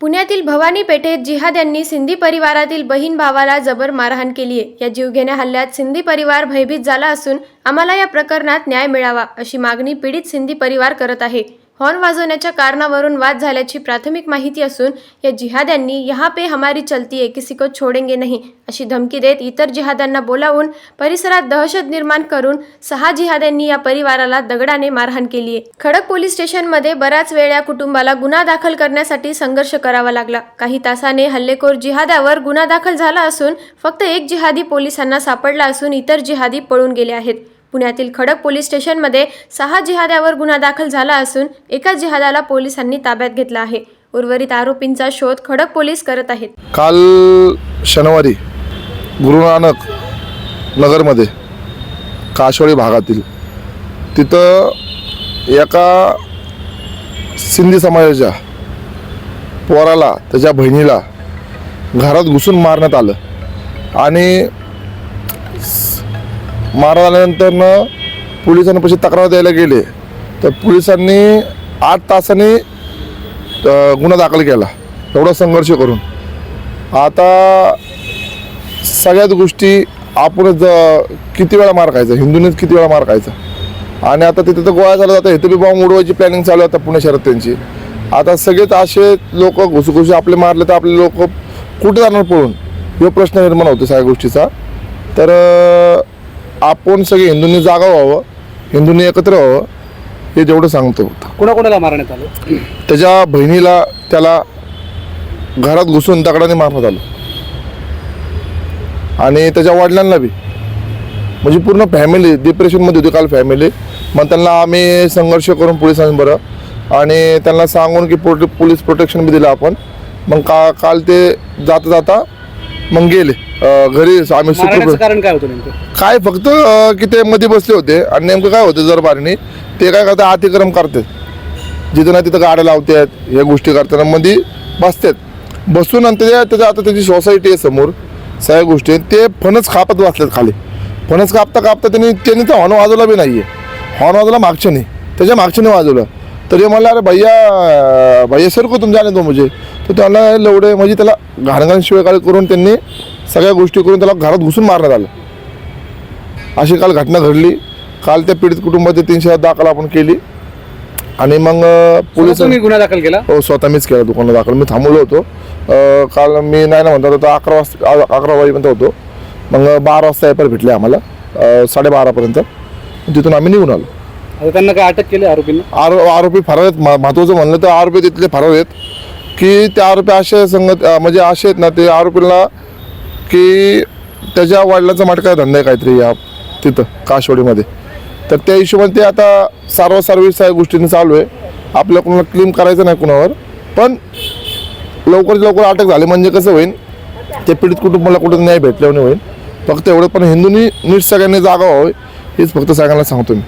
पुण्यातील भवानी पेठेत जिहाद यांनी सिंधी परिवारातील बहीण भावाला जबर मारहाण केली आहे. या जीवघेण्या हल्ल्यात सिंधी परिवार भयभीत झाला असून आम्हाला या प्रकरणात न्याय मिळावा अशी मागणी पीडित सिंधी परिवार करत आहे. हॉर्न वाजवण्याच्या कारणावरून वाद झाल्याची प्राथमिक माहिती असून या जिहाद्यांनी यहाँ पे हमारी चलती है किसी को छोडेंगे नाही अशी धमकी देत इतर जिहाद्यांना बोलावून परिसरात दहशत निर्माण करून सहा जिहाद्यांनी या परिवाराला दगडाने मारहाण केली आहे. खडक पोलीस स्टेशनमध्ये बराच वेळ या कुटुंबाला गुन्हा दाखल करण्यासाठी संघर्ष करावा लागला. काही तासाने हल्लेखोर जिहाद्यावर गुन्हा दाखल झाला असून फक्त एक जिहादी पोलिसांना सापडला असून इतर जिहादी पळून गेले आहेत. पुण्यातील खडक पोलीस स्टेशनमध्ये सहा जिहाद्यावर गुन्हा दाखल झाला असून एका जिहादाला पोलिसांनी ताब्यात घेतला आहे. उर्वरित आरोपींचा शोध खडक पोलीस करत आहेत. काल शनिवारी गुरुनानक नगरमध्ये काशोळी भागातील तिथं एका सिंधी समाजाच्या पोराला त्याच्या बहिणीला घरात घुसून मारण्यात आलं आणि मारा झाल्यानंतरनं पोलिसांनी पैसे तक्रार द्यायला गेले. तर पोलिसांनी आठ तासांनी गुन्हा दाखल केला. एवढा संघर्ष करून. आता सगळ्याच गोष्टी आपणच किती वेळा मार खायचा? हिंदूनेच किती वेळा मार खायचा? आणि आता तिथे तर गोळा झाला जातं इथं बी बॉम्ब उडवायची प्लॅनिंग चालू आहे आता पुणे शहरात त्यांची. आता सगळेच असे लोक घुसघुसे आपले मारले तर आपले लोक कुठे जाणार पळून? हा प्रश्न निर्माण होतो सगळ्या गोष्टीचा. तर आपण सगळे हिंदूंनी जागा व्हावं हिंदूंनी एकत्र व्हावं हे जेवढं सांगतो कोणाकोणाला मारण्यात आलं? त्याच्या बहिणीला त्याला घरात घुसून दगडाने मारण्यात आलं. आणि त्याच्या वडिलांना बी. म्हणजे पूर्ण फॅमिली डिप्रेशनमध्ये होती काल फॅमिली मग त्यांना आम्ही संघर्ष करून पोलिसांबरोबर आणि त्यांना सांगून की पोलीस प्रोटेक्शन बी दिलं आपण. मग का काल ते जाता जाता मग गेले. घरी आम्ही मारण्याचं सुखरूप कारण काय होतं नेमकं? काय फक्त अं, की ते मध्ये बसले होते. आणि नेमकं काय होतं जर बारीने ते काय करतात अतिक्रम करतात. जिथं नाही तिथं गाड्या लावतात या गोष्टी करताना मध्ये बसतात. बसून आणि त्याच्या त्याच्या आता त्याची सोसायटी आहे समोर. सगळ्या गोष्टी. आहेत. ते फणस खापत बसलेत खाली. फणस कापता कापता त्यांनी त्यांनी तर हॉर्न वाजवला बी नाही आहे हॉर्न वाजवला मागच्याने. त्याच्या मागच्याने वाजवलं. तरी मला अरे भैया भैया सर को तुम जाने दो मुझे. तर त्याला लवडे म्हणजे त्याला घाणघाण शिवेकाळी करून त्यांनी सगळ्या गोष्टी करून त्याला घरात घुसून मारण्यात आलं. अशी काल घटना घडली. काल त्या पीडित कुटुंबाचे तीनशे दाखल आपण केली. आणि मग पोलीस तुम्ही गुन्हा दाखल केला? हो स्वतः मीच केला दुकानात दाखल. मी थांबवलो होतो. काल मी नाही ना म्हणतात होतो अकरा वाजता अकरा वाजेपर्यंत होतो. मग बारा वाजता एपर भेटले आम्हाला साडेबारापर्यंत. तिथून आम्ही निघून आलो. आता त्यांना काय अटक केली आरोपींना? आरो आरोपी फरार आहेत. म- महत्त्वाचं म्हणलं तर आरोपी तिथले फरार आहेत की त्या आरोपी असे संगत अं, म्हणजे असे आहेत ना ते आरोपीला की त्याच्या वडिलांचा मटका धंदा आहे काहीतरी या तिथं काशवाडीमध्ये. तर त्या हिशोबाने ते आता सर्व सर्व सगळ्या गोष्टींनी चालू आहे. आपल्या कोणाला क्लेम करायचं नाही कुणावर. पण लवकरात लवकर अटक झाली म्हणजे कसं होईल ते पीडित कुटुंबाला कुठं न्याय भेटल्याने होईल. फक्त एवढं पण हिंदूंनी नीट सगळ्यांनी जागा व्हावी हेच फक्त सगळ्यांना सांगतो मी.